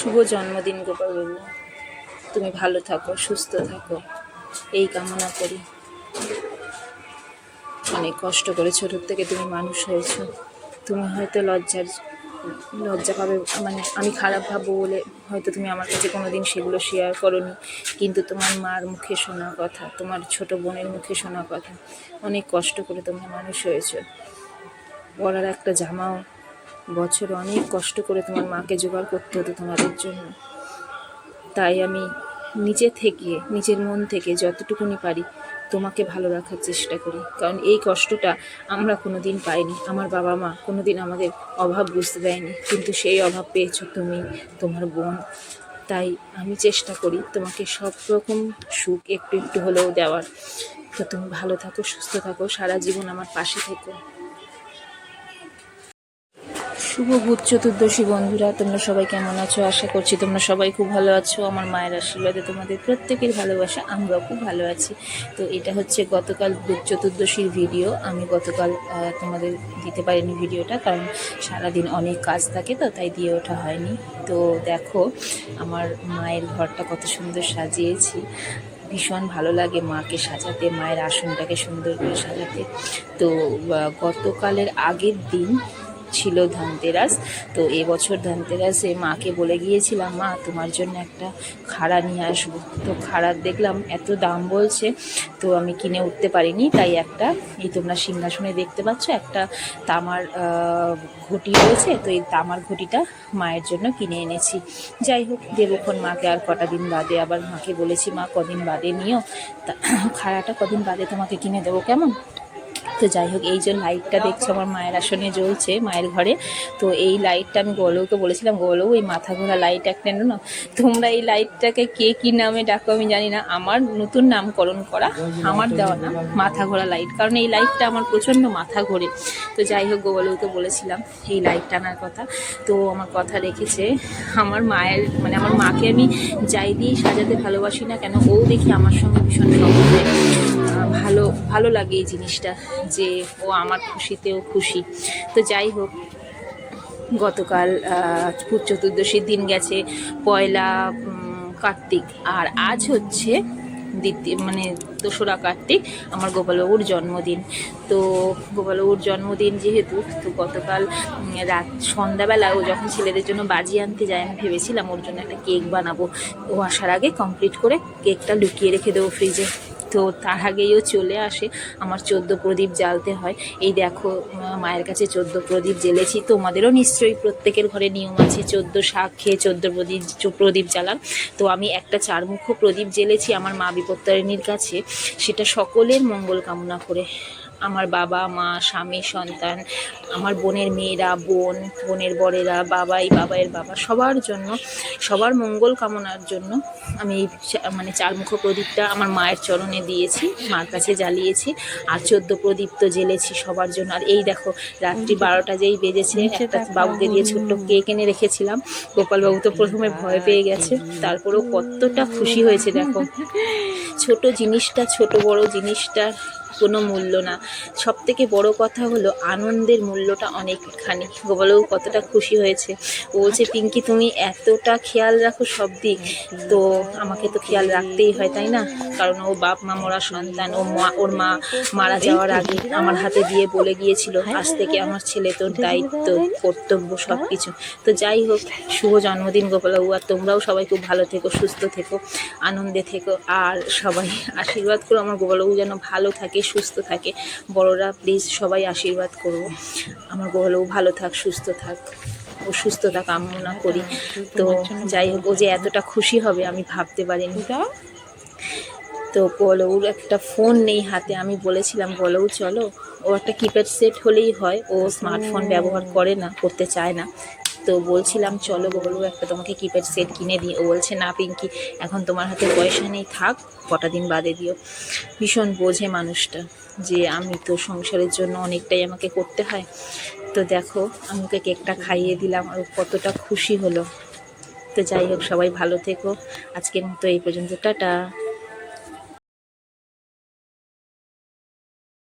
শুভ জন্মদিন, গোপালবাবু। তুমি ভালো থাকো, সুস্থ থাকো। এই কামনা করি। অনেক কষ্ট করে ছোটোর থেকে তুমি মানুষ হয়েছো। তুমি হয়তো লজ্জার, লজ্জা পাবে মানে আমি খারাপ ভাববো বলে হয়তো তুমি আমার কাছে কোনো দিন সেগুলো শেয়ার করনি। কিন্তু তোমার মার মুখে শোনা কথা, তোমার ছোট বোনের মুখে শোনা কথা। অনেক কষ্ট করে তোমরা মানুষ হয়েছো। পরার একটা জামাও বছর অনেক কষ্ট করে তোমার মাকে জোগাড় করতে হতো তোমাদের জন্য। তাই আমি নিজে থেকে, নিজের মন থেকে যতটুকুনি পারি তোমাকে ভালো রাখার চেষ্টা করি। কারণ এই কষ্টটা আমরা কোনো দিন পাইনি। আমার বাবা মা কোনো দিন আমাদের অভাব বুঝতে দেয়নি। কিন্তু সেই অভাব পেয়েছ তুমি, তোমার বোন। তাই আমি চেষ্টা করি তোমাকে সব রকম সুখ একটু একটু হলেও দেওয়ার। তো তুমি ভালো থাকো, সুস্থ থাকো, সারা জীবন আমার পাশে থেকো। শুভ ভূত চতুর্দশী বন্ধুরা, তোমরা সবাই কেমন আছো? আশা করছি তোমরা সবাই খুব ভালো আছো। আমার মায়ের আশীর্বাদে তোমাদের প্রত্যেকের ভালোবাসা, আমরাও খুব ভালো আছি। তো এটা হচ্ছে গতকাল ভূত চতুর্দশীর ভিডিও আমি গতকাল তোমাদের দিতে পারিনি ভিডিওটা কারণ সারাদিন অনেক কাজ থাকে তো, তাই দিয়ে ওঠা হয়নি। তো দেখো, আমার মায়ের ঘরটা কত সুন্দর সাজিয়েছি। ভীষণ ভালো লাগে মাকে সাজাতে, মায়ের আসনটাকে সুন্দর করে সাজাতে। তো গতকালের আগের দিন ছিল ধনতেরাস। তো এবছর ধনতেরাসে মাকে বলে গিয়েছিলাম, মা, তোমার জন্য একটা খাড়া নিয়ে আসব। তো খাড়ার দেখলাম এত দাম বলছে, তো আমি কিনে উঠতে পারিনি। তাই একটা, এই তোমরা সিংহাসনে দেখতে পাচ্ছ, একটা তামার ঘটি রয়েছে। তো এই তামার ঘটিটা মায়ের জন্য কিনে এনেছি। যাই হোক, দেবক্ষণ মাকে আর কটা দিন বাদে আবার মাকে বলেছি, মা, কদিন বাদে নিও। তা, খাড়াটা কদিন বাদে তোমাকে কিনে দেবো, কেমন? তো যাই হোক, এই যে লাইটটা দেখছ আমার মায়ের আসনে জ্বলছে, মায়ের ঘরে। তো এই লাইটটা আমি গোলউকে বলেছিলাম গোলউ এই মাথা ঘোরা লাইট একটা এনো না তোমরা এই লাইটটাকে কে কি নামে ডাকো আমি জানি না। আমার নতুন নামকরণ করা, আমার দেওয়া নাম মাথা ঘোরা লাইট কারণ এই লাইটটা আমার প্রচণ্ড মাথা ঘোরে। তো যাই হোক গোলউকে বলেছিলাম, এই লাইট টানার কথা। তো আমার কথা রেখেছে, আমার মায়ের মানে আমার মাকে আমি যাই দিয়ে সাজাতে ভালোবাসি না কেন, ও দেখি আমার সঙ্গে ভীষণ সম্পর্কে ভালো ভালো লাগে এই জিনিসটা। যে ও আমার খুশিতেও খুশি। তো যাই হোক, গতকাল চতুর্দশীর দিন গেছে, পয়লা কার্তিক। আর আজ হচ্ছে দ্বিতীয় মানে দোসরা কার্তিক, আমার গোপালবাবুর জন্মদিন। তো গোপালবাবুর জন্মদিন যেহেতু, তো গতকাল রাত, সন্ধ্যাবেলা ও যখন ছেলেদের জন্য বাজি আনতে যায়, আমি ভেবেছিলাম ওর জন্য একটা কেক বানাবো। ও আসার আগে কমপ্লিট করে কেকটা লুকিয়ে রেখে দেবো ফ্রিজে তো তার আগেই চলে আসে, আমার চোদ্দ প্রদীপ জ্বালতে হয়। এই দেখো মায়ের কাছে চোদ্দ প্রদীপ জ্বেলেছি, তোমাদেরও নিশ্চয়ই প্রত্যেকের ঘরে নিয়ম আছে, চোদ্দ শাক খেয়ে চোদ্দ প্রদীপ প্রদীপ জ্বালান। তো আমি একটা চারমুখ প্রদীপ জ্বেলেছি আমার মা বিপত্তারিণীর কাছে সেটা সকলের মঙ্গল কামনা করে। আমার বাবা মা স্বামী সন্তান আমার বোনের মেয়েরা বোন বোনের বরেরা বাবাই বাবাইয়ের বাবা সবার জন্য সবার মঙ্গল কামনার জন্য আমি মানে চারমুখ প্রদীপটা আমার মায়ের চরণে দিয়েছি মার কাছে জ্বালিয়েছি আর চোদ্দ প্রদীপ তো জ্বেলেছি সবার জন্য। আর এই দেখো রাত্রি বারোটা যেই বেজেছে একটা বাবুকে দিয়ে ছোট্ট কেক এনে রেখেছিলাম। গোপালবাবু তো প্রথমে ভয় পেয়ে গেছে তারপরেও কতটা খুশি হয়েছে দেখো। ছোট জিনিসটা, ছোট বড় জিনিসটার কোনো মূল্য না। সব থেকে বড় কথা হলো আনন্দের মূল্যটা অনেকখানি। গোপালবাবু কতটা খুশি হয়েছে। ও বলছে পিঙ্কি, তুমি এতটা খেয়াল রাখো সব দিক, তো আমাকে তো খেয়াল রাখতেই হয়, তাই না? কারণ ও বাপ মা, মরা সন্তান, ও মা ওর মা মারা যাওয়ার আগে আমার হাতে দিয়ে বলে গিয়েছিল, আজ থেকে আমার ছেলে তোর দায়িত্ব, কর্তব্য সব কিছু তো যাই হোক, শুভ জন্মদিন গোপালবাবু আর তোমরাও সবাই খুব ভালো থেকো, সুস্থ থেকো, আনন্দে থেকো, আর সবাই আশীর্বাদ করো, আমার গোপালবাবু যেন ভালো থাকে, সুস্থ থাকে। বড়রা প্লিজ সবাই আশীর্বাদ করো। আমার গোপালবাবু ভালো থাক, সুস্থ থাক, ও সুস্থতা কামনা করি। তো যাই হোক, ও যে এতটা খুশি হবে, আমি ভাবতে পারিনি। তো গোলউর একটা ফোন নেই হাতে। আমি বলেছিলাম গোলউ চলো। ও একটা কিপ্যাড সেট হলেই হয়। ও স্মার্টফোন ব্যবহার করে না করতে চায় না। তো বলছিলাম চলো গোলু একটা তোমাকে কিপ্যাড সেট কিনে দিই। ও বলছে না পিঙ্কি এখন তোমার হাতে পয়সা নেই থাক কটা দিন বাদে দিও। ভীষণ বোঝে মানুষটা যে আমি তো সংসারের জন্য অনেকটাই আমাকে করতে হয়। তো দেখো আমি ওকে কেকটা খাইয়ে দিলাম আর কতটা খুশি হলো। তো যাই হোক সবাই ভালো থেকো। আজকের মতো এই পর্যন্ত টাটা।